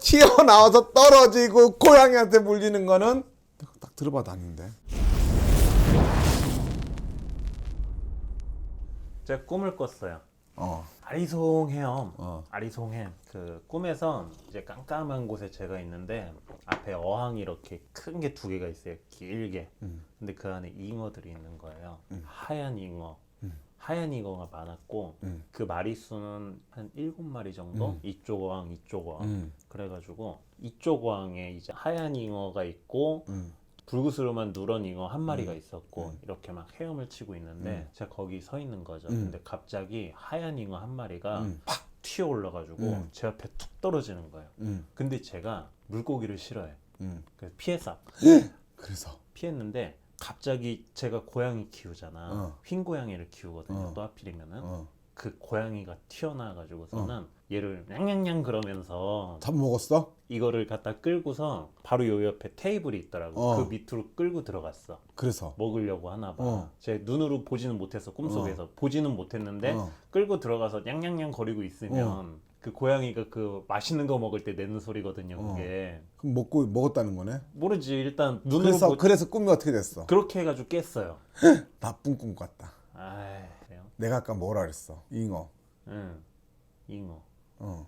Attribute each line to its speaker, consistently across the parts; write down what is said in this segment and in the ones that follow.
Speaker 1: 튀어나와서 떨어지고 고양이한테 물리는 거는 딱, 딱 들어봐도 아닌데.
Speaker 2: 제가 꿈을 꿨어요.
Speaker 1: 어.
Speaker 2: 아리송해요.
Speaker 1: 어.
Speaker 2: 아리송해. 그 꿈에서 이제 깜깜한 곳에 제가 있는데 앞에 어항이 이렇게 큰 게 두 개가 있어요. 길게.
Speaker 1: 음.
Speaker 2: 근데 그 안에 잉어들이 있는 거예요.
Speaker 1: 음.
Speaker 2: 하얀 잉어.
Speaker 1: 음.
Speaker 2: 하얀 잉어가 많았고
Speaker 1: 음.
Speaker 2: 그 마리수는 한 일곱 마리 정도.
Speaker 1: 음.
Speaker 2: 이쪽 어항, 이쪽 어항.
Speaker 1: 음.
Speaker 2: 그래가지고 이쪽 어항에 이제 하얀 잉어가 있고
Speaker 1: 음.
Speaker 2: 불구스름한 누런 잉어 한 마리가
Speaker 1: 음.
Speaker 2: 있었고
Speaker 1: 음.
Speaker 2: 이렇게 막 헤엄을 치고 있는데
Speaker 1: 음.
Speaker 2: 제가 거기 서 있는 거죠.
Speaker 1: 음.
Speaker 2: 근데 갑자기 하얀 잉어 한 마리가
Speaker 1: 음.
Speaker 2: 팍 튀어 올라가지고
Speaker 1: 음.
Speaker 2: 제 앞에 툭 떨어지는 거예요.
Speaker 1: 음.
Speaker 2: 근데 제가 물고기를 싫어해.
Speaker 1: 음.
Speaker 2: 그래서 피했어.
Speaker 1: 그래서
Speaker 2: 피했는데 갑자기 제가 고양이 키우잖아.
Speaker 1: 어.
Speaker 2: 흰 고양이를 키우거든요.
Speaker 1: 어.
Speaker 2: 또 하필이면은
Speaker 1: 어.
Speaker 2: 그 고양이가 튀어나와가지고서는 얘를 냥냥냥 그러면서
Speaker 1: 밥 먹었어?
Speaker 2: 이거를 갖다 끌고서 바로 요 옆에 테이블이 있더라고.
Speaker 1: 어.
Speaker 2: 그 밑으로 끌고 들어갔어.
Speaker 1: 그래서
Speaker 2: 먹으려고 하나 봐.
Speaker 1: 어.
Speaker 2: 제 눈으로 보지는 못했어. 꿈속에서 보지는 못했는데
Speaker 1: 어.
Speaker 2: 끌고 들어가서 냥냥냥 거리고 있으면 그 고양이가 그 맛있는 거 먹을 때 내는 소리거든요.
Speaker 1: 어.
Speaker 2: 그게
Speaker 1: 그럼 먹고 먹었다는 거네.
Speaker 2: 모르지. 일단 눈으로
Speaker 1: 그래서
Speaker 2: 보...
Speaker 1: 그래서 꿈이 어떻게 됐어?
Speaker 2: 그렇게 해가지고 깼어요.
Speaker 1: 나쁜 꿈 같다.
Speaker 2: 아, 그래요.
Speaker 1: 내가 아까 뭐라 그랬어? 잉어.
Speaker 2: 응. 잉어.
Speaker 1: 어.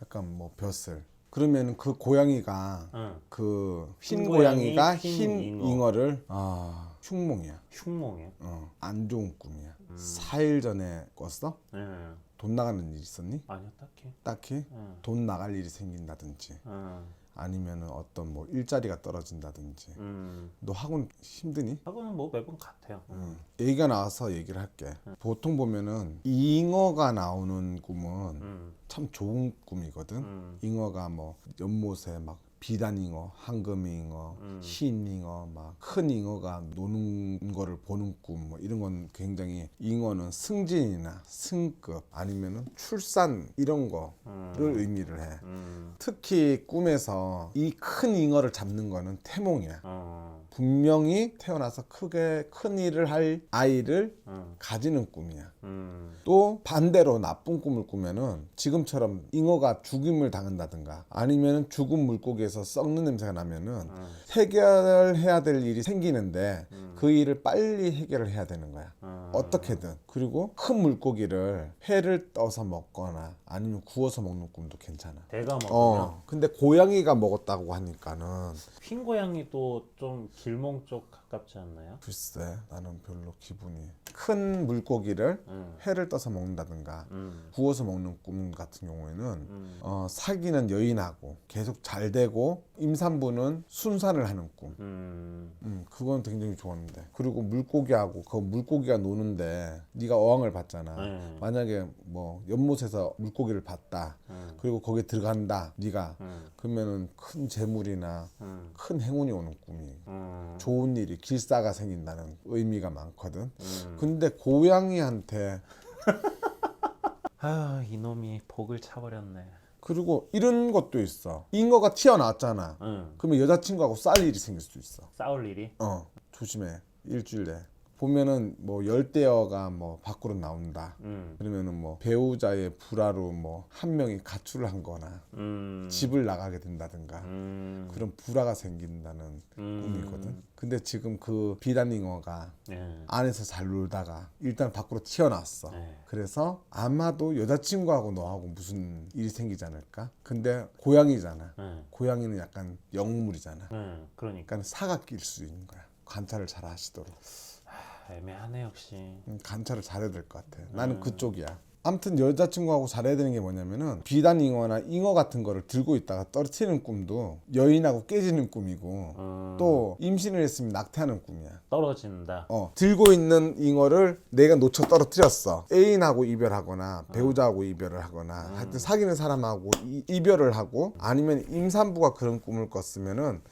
Speaker 1: 약간 뭐 벼슬. 그러면 그 고양이가
Speaker 2: 응.
Speaker 1: 그 흰
Speaker 2: 흰
Speaker 1: 고양이가
Speaker 2: 고양이, 흰흰 잉어.
Speaker 1: 잉어를 아 흉몽이야.
Speaker 2: 흉몽이야.
Speaker 1: 어. 안 좋은 꿈이야.
Speaker 2: 음.
Speaker 1: 4일 전에 꿨어?
Speaker 2: 응.
Speaker 1: 돈 나가는 일 있었니?
Speaker 2: 아니요, 딱히.
Speaker 1: 딱히
Speaker 2: 응.
Speaker 1: 돈 나갈 일이 생긴다든지
Speaker 2: 응.
Speaker 1: 아니면은 어떤 뭐 일자리가 떨어진다든지
Speaker 2: 음.
Speaker 1: 너 학원 힘드니?
Speaker 2: 하고는 뭐 매번 같아요.
Speaker 1: 음. 얘기가 나와서 얘기를 할게. 보통 보면은 잉어가 나오는 꿈은
Speaker 2: 음.
Speaker 1: 참 좋은 꿈이거든.
Speaker 2: 음.
Speaker 1: 잉어가 뭐 연못에 막 비단잉어, 황금잉어,
Speaker 2: 음.
Speaker 1: 흰잉어, 막 큰 잉어가 노는 거를 보는 꿈, 뭐 이런 건 굉장히 잉어는 승진이나 승급 아니면은 출산 이런 거를
Speaker 2: 음.
Speaker 1: 의미를 해.
Speaker 2: 음.
Speaker 1: 특히 꿈에서 이 큰 잉어를 잡는 거는 태몽이야.
Speaker 2: 어.
Speaker 1: 분명히 태어나서 크게 큰 일을 할 아이를
Speaker 2: 음.
Speaker 1: 가지는 꿈이야.
Speaker 2: 음.
Speaker 1: 또 반대로 나쁜 꿈을 꾸면은 지금처럼 잉어가 죽임을 당한다든가 아니면 죽은 물고기에서 썩는 냄새가 나면은
Speaker 2: 음.
Speaker 1: 해결해야 될 일이 생기는데
Speaker 2: 음.
Speaker 1: 그 일을 빨리 해결을 해야 되는 거야.
Speaker 2: 음.
Speaker 1: 어떻게든 그리고 큰 물고기를 회를 떠서 먹거나 아니면 구워서 먹는 꿈도 괜찮아.
Speaker 2: 대가 먹으면
Speaker 1: 어. 근데 고양이가 먹었다고 하니까는
Speaker 2: 흰 고양이도 좀 길몽 쪽 가깝지 않나요?
Speaker 1: 글쎄 나는 별로 기분이 큰 물고기를
Speaker 2: 음.
Speaker 1: 회를 떠서 먹는다든가
Speaker 2: 음.
Speaker 1: 구워서 먹는 꿈 같은 경우에는
Speaker 2: 음.
Speaker 1: 어, 사귀는 여인하고 계속 잘 되고 임산부는 순산을 하는 꿈.
Speaker 2: 음.
Speaker 1: 음, 그건 굉장히 좋았는데. 그리고 물고기하고 그 물고기가 노는데 네가 어항을 봤잖아.
Speaker 2: 네.
Speaker 1: 만약에 뭐 연못에서 물고기를 봤다.
Speaker 2: 음.
Speaker 1: 그리고 거기에 들어간다. 네가
Speaker 2: 음.
Speaker 1: 그러면은 큰 재물이나
Speaker 2: 음.
Speaker 1: 큰 행운이 오는 꿈이.
Speaker 2: 음.
Speaker 1: 좋은 일이 길사가 생긴다는 의미가 많거든.
Speaker 2: 음.
Speaker 1: 근데 고양이한테
Speaker 2: 아 이놈이 복을 차버렸네.
Speaker 1: 그리고 이런 것도 있어. 잉어가 튀어나왔잖아.
Speaker 2: 응.
Speaker 1: 그러면 여자친구하고 싸울 일이 생길 수 있어.
Speaker 2: 싸울 일이?
Speaker 1: 어, 조심해. 일주일 내. 보면은 뭐 열대어가 뭐 밖으로 나온다.
Speaker 2: 음.
Speaker 1: 그러면은 뭐 배우자의 불화로 뭐 한 명이 가출을 한 거나
Speaker 2: 음.
Speaker 1: 집을 나가게 된다든가
Speaker 2: 음.
Speaker 1: 그런 불화가 생긴다는
Speaker 2: 음.
Speaker 1: 꿈이거든. 근데 지금 그 비단잉어가
Speaker 2: 예.
Speaker 1: 안에서 잘 놀다가 일단 밖으로 튀어나왔어.
Speaker 2: 네.
Speaker 1: 그래서 아마도 여자친구하고 너하고 무슨 일이 생기지 않을까? 근데 고양이잖아.
Speaker 2: 예.
Speaker 1: 고양이는 약간 영물이잖아.
Speaker 2: 예. 그러니까
Speaker 1: 그러니까 사가 낄 수 있는 거야. 관찰을 잘 하시도록.
Speaker 2: 아, 애매하네 역시.
Speaker 1: 음, 관찰을 잘해야 될 것 같아. 나는 그쪽이야. 아무튼 여자친구하고 잘해야 되는 게 뭐냐면은 비단 잉어나 잉어 같은 거를 들고 있다가 떨어뜨리는 꿈도 여인하고 깨지는 꿈이고
Speaker 2: 음.
Speaker 1: 또 임신을 했으면 낙태하는 꿈이야.
Speaker 2: 떨어진다.
Speaker 1: 어, 들고 있는 잉어를 내가 놓쳐 떨어뜨렸어. 애인하고 이별하거나 배우자하고 이별을 하거나 하여튼 사귀는 사람하고 이, 이별을 하고 아니면 임산부가 그런 꿈을 꿨으면은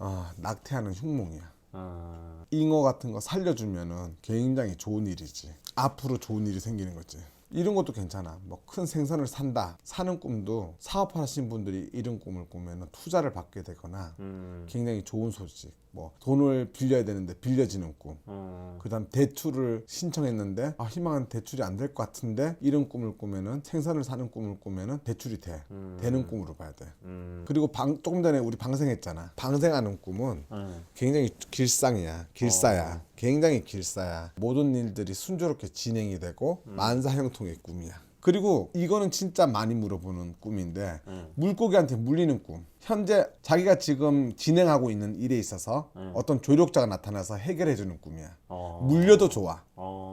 Speaker 1: 어, 낙태하는 흉몽이야.
Speaker 2: 음.
Speaker 1: 잉어 같은 거 살려주면은 굉장히 좋은 일이지. 앞으로 좋은 일이 생기는 거지. 이런 것도 괜찮아. 뭐 큰 생선을 산다. 사는 꿈도 사업하시는 분들이 이런 꿈을 꾸면 투자를 받게 되거나
Speaker 2: 음.
Speaker 1: 굉장히 좋은 소식. 뭐 돈을 빌려야 되는데 빌려지는 꿈.
Speaker 2: 음.
Speaker 1: 그다음 대출을 신청했는데 아 희망은 대출이 안 될 것 같은데 이런 꿈을 꾸면은 생선을 사는 꿈을 꾸면은 대출이 돼.
Speaker 2: 음.
Speaker 1: 되는 꿈으로 봐야 돼.
Speaker 2: 음.
Speaker 1: 그리고 방, 조금 전에 우리 방생했잖아. 방생하는 꿈은
Speaker 2: 음.
Speaker 1: 굉장히 길상이야. 길사야. 굉장히 길사야. 모든 일들이 순조롭게 진행이 되고 만사형통의 꿈이야. 그리고 이거는 진짜 많이 물어보는 꿈인데
Speaker 2: 음.
Speaker 1: 물고기한테 물리는 꿈. 현재 자기가 지금 진행하고 있는 일에 있어서 어떤 조력자가 나타나서 해결해 주는 꿈이야.
Speaker 2: 어.
Speaker 1: 물려도 좋아.
Speaker 2: 어.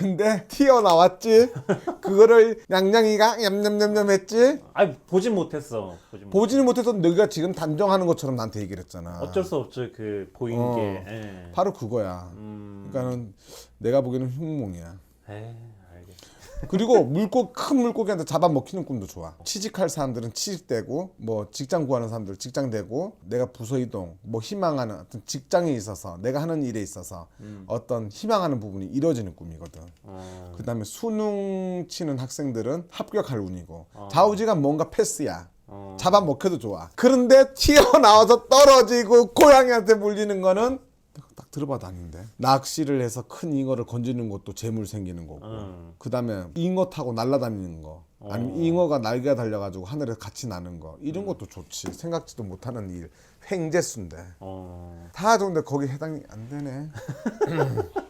Speaker 1: 근데 튀어나왔지. 그거를 냥냥이가 냠냠냠냠 했지.
Speaker 2: 아니 보진 못했어. 보진 못.
Speaker 1: 보지는 못해서 너가 지금 단정하는 것처럼 나한테 얘기를 했잖아.
Speaker 2: 어쩔 수 없죠. 그 보인
Speaker 1: 어.
Speaker 2: 게. 예.
Speaker 1: 바로 그거야.
Speaker 2: 음.
Speaker 1: 그러니까는 내가 보기에는 흉몽이야.
Speaker 2: 에 알겠어.
Speaker 1: 그리고 물고 큰 물고기한테 잡아먹히는 꿈도 좋아. 취직할 사람들은 취직되고 뭐 직장 구하는 사람들 직장 되고 내가 부서 이동 뭐 희망하는 어떤 직장에 있어서 내가 하는 일에 있어서 어떤 희망하는 부분이 이루어지는 꿈이거든.
Speaker 2: 어.
Speaker 1: 그다음에 수능 치는 학생들은 합격할 운이고 좌우지간 뭔가 패스야.
Speaker 2: 어.
Speaker 1: 잡아먹혀도 좋아. 그런데 튀어나와서 떨어지고 고양이한테 물리는 거는 딱 들어봐도 아닌데. 낚시를 해서 큰 잉어를 건지는 것도 재물 생기는 거고.
Speaker 2: 음.
Speaker 1: 그다음에 잉어 타고 날아다니는 거. 아니면 잉어가 날개가 달려가지고 하늘에 같이 나는 거. 이런 것도 좋지. 생각지도 못하는 일. 횡재수인데.
Speaker 2: 어.
Speaker 1: 다 좋은데 거기 해당이 안 되네.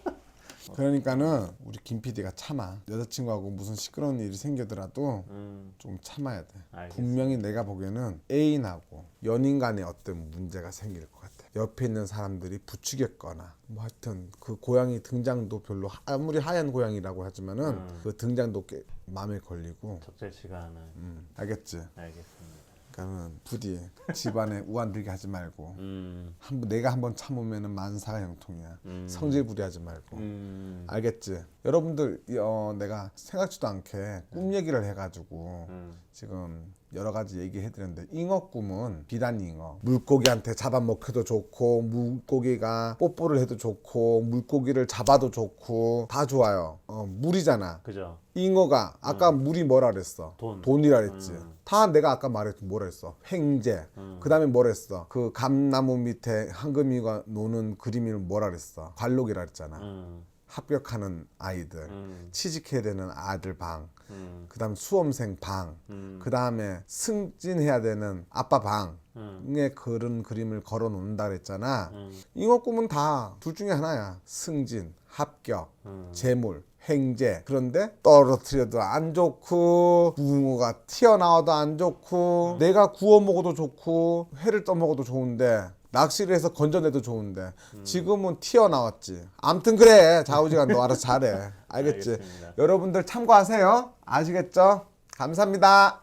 Speaker 1: 그러니까는 우리 김 PD가 참아. 여자친구하고 무슨 시끄러운 일이 생기더라도
Speaker 2: 음.
Speaker 1: 좀 참아야 돼.
Speaker 2: 알겠어.
Speaker 1: 분명히 내가 보기에는 애인하고 연인 간에 어떤 문제가 생길 것 같아. 옆에 있는 사람들이 부추겼거나 뭐 하여튼 그 고양이 등장도 별로 하- 아무리 하얀 고양이라고 하지만은
Speaker 2: 음.
Speaker 1: 그 등장도 꽤 마음에 걸리고
Speaker 2: 적절치가 않은.
Speaker 1: 음, 알겠지?
Speaker 2: 알겠습니다.
Speaker 1: 그러니까는 부디 집안에 우한 들게 하지 말고
Speaker 2: 음.
Speaker 1: 한 번 내가 한번 참으면은 만사가 형통이야.
Speaker 2: 음.
Speaker 1: 성질 부리하지 말고.
Speaker 2: 음.
Speaker 1: 알겠지? 여러분들 어, 내가 생각지도 않게 꿈 얘기를 해가지고
Speaker 2: 음.
Speaker 1: 지금 여러 가지 얘기해드렸는데 잉어 꿈은 비단 잉어. 물고기한테 잡아먹혀도 좋고 물고기가 뽀뽀를 해도 좋고 물고기를 잡아도 좋고 다 좋아요. 어, 물이잖아.
Speaker 2: 그죠.
Speaker 1: 잉어가 아까 물이 뭐라 그랬어?
Speaker 2: 돈.
Speaker 1: 돈이라 그랬지.
Speaker 2: 음.
Speaker 1: 다 내가 아까 말했지 뭐라 했어? 횡재.
Speaker 2: 음.
Speaker 1: 그 다음에 뭐라 했어? 그 감나무 밑에 황금이가 노는 그림을 뭐라 그랬어? 관록이라 그랬잖아.
Speaker 2: 음.
Speaker 1: 합격하는 아이들
Speaker 2: 음.
Speaker 1: 취직해야 되는 아들 방
Speaker 2: 음.
Speaker 1: 그다음 수험생 방,
Speaker 2: 음.
Speaker 1: 그 다음에 승진해야 되는 아빠 방에
Speaker 2: 음.
Speaker 1: 그런 그림을 걸어 놓는다 그랬잖아.
Speaker 2: 음.
Speaker 1: 잉어 꿈은 다 둘 중에 하나야. 승진, 합격,
Speaker 2: 음.
Speaker 1: 재물, 횡재. 그런데 떨어뜨려도 안 좋고 붕어가 튀어나와도 안 좋고 내가 구워 먹어도 좋고 회를 떠 먹어도 좋은데 낚시를 해서 건져내도 좋은데 지금은 튀어나왔지. 암튼 그래. 좌우지간 너 알아서 잘해. 알겠지?
Speaker 2: 알겠습니다.
Speaker 1: 여러분들 참고하세요. 아시겠죠? 감사합니다.